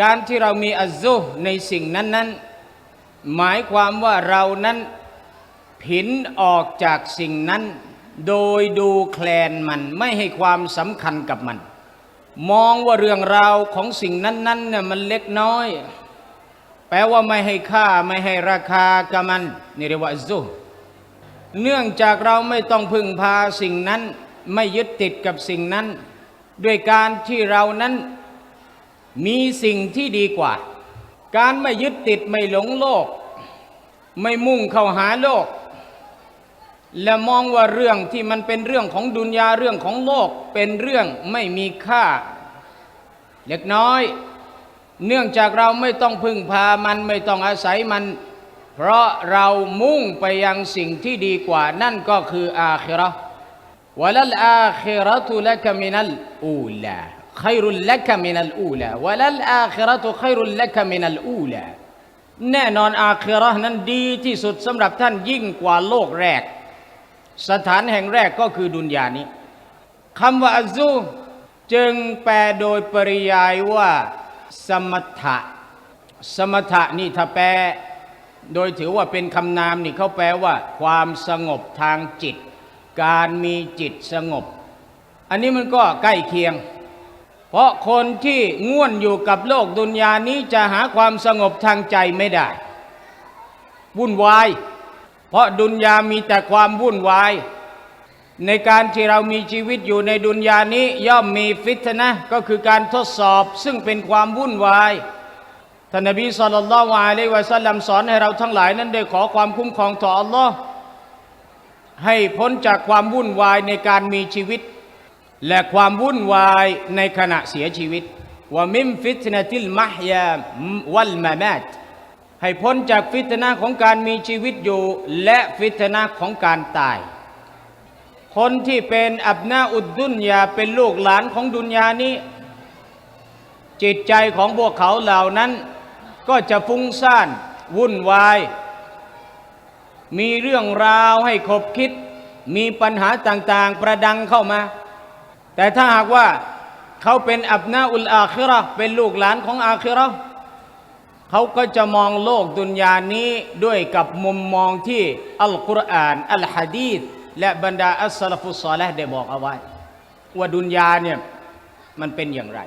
การที่เรามีอัซซุในสิ่งนั้นๆหมายความว่าเรานั้นผินออกจากสิ่งนั้น โดยดูแคลนมันไม่ให้ความสำคัญกับมัน มองว่าเรื่องราวของสิ่งนั้นๆเนี่ยมันเล็กน้อย แปลว่าไม่ให้ค่าไม่ให้ราคากับมันนี่เรียกว่าอัซซุเนื่องจากเราไม่ต้องพึ่งพาสิ่งนั้น ไม่ยึดติดกับสิ่งนั้น ด้วยการที่เรานั้น มีสิ่งที่ดีกว่า การไม่ยึดติดไม่หลงโลก ไม่มุ่งเข้าหาโลก และมองว่าเรื่องที่มันเป็นเรื่องของดุนยาเรื่องของโลกเป็นเรื่องไม่มีค่า เล็กน้อย เนื่องจากเราไม่ต้องพึ่งพามันไม่ต้องอาศัยมัน เพราะเรามุ่งไปยังสิ่งที่ดีกว่า นั่นก็คืออาคิราะวะลัลอาคิราะตุละกมินัลอูลา ขรุลละกะมินัลอูลาวะลัลอาคิเราะตุขรุลละกะมินัลอูลาแน่นอนอาคิรานั้นดีที่สุดสำหรับท่านยิ่งกว่าโลกแรก สถานแห่งแรกก็คือดุนยานี้คำว่าอัซูจึงแปลโดยปริยายว่าสมถะ สมถะนี่ถ้าแปล โดยถือว่าเป็นคำนามนี่เขาแปลว่า ความสงบทางจิต การมีจิตสงบ อันนี้มันก็ใกล้เคียง เพราะคนที่ง่วนอยู่กับโลกดุนยานี้จะหาความสงบทางใจไม่ได้ วุ่นวาย เพราะดุนยามีแต่ความวุ่นวาย ในการที่เรามีชีวิตอยู่ในดุนยานี้ย่อมมีฟิตนะก็คือการทดสอบซึ่งเป็นความวุ่นวายท่านนบีสุลต่านละวะลัยวะสัลลัมสอนให้เราทั้งหลายนั้นได้ขอความคุ้มครองต่ออัลลอฮ์ให้พ้นจากความวุ่นวายในการมีชีวิต และความวุ่นวายในขณะเสียชีวิตว่ามิมฟิตนะติลมะฮยาวัลมามาตให้พ้นจากฟิตนะห์ของการมีชีวิตอยู่ และฟิตนะห์ของการตาย คนที่เป็นอับนาอุดดุนยาเป็นลูกหลานของดุนยานี้ จิตใจของพวกเขาเหล่านั้น ก็จะฟุ้งซ่านวุ่นวาย มีเรื่องราวให้คบคิด มีปัญหาต่างๆ ประดังเข้ามา แต่ถ้าหากว่าเขาเป็นอับนาอุลอาคิราะเป็นลูกหลานของอาคิราะเขาก็จะมองโลกดุนยานี้ด้วยกับมุมมองที่อัลกุรอานอัลฮะดีษและบรรดาอัสสลฟุสซอลห์ได้บอกเอาไว้ ว่าดุนยาเนี่ยมันเป็นอย่างไร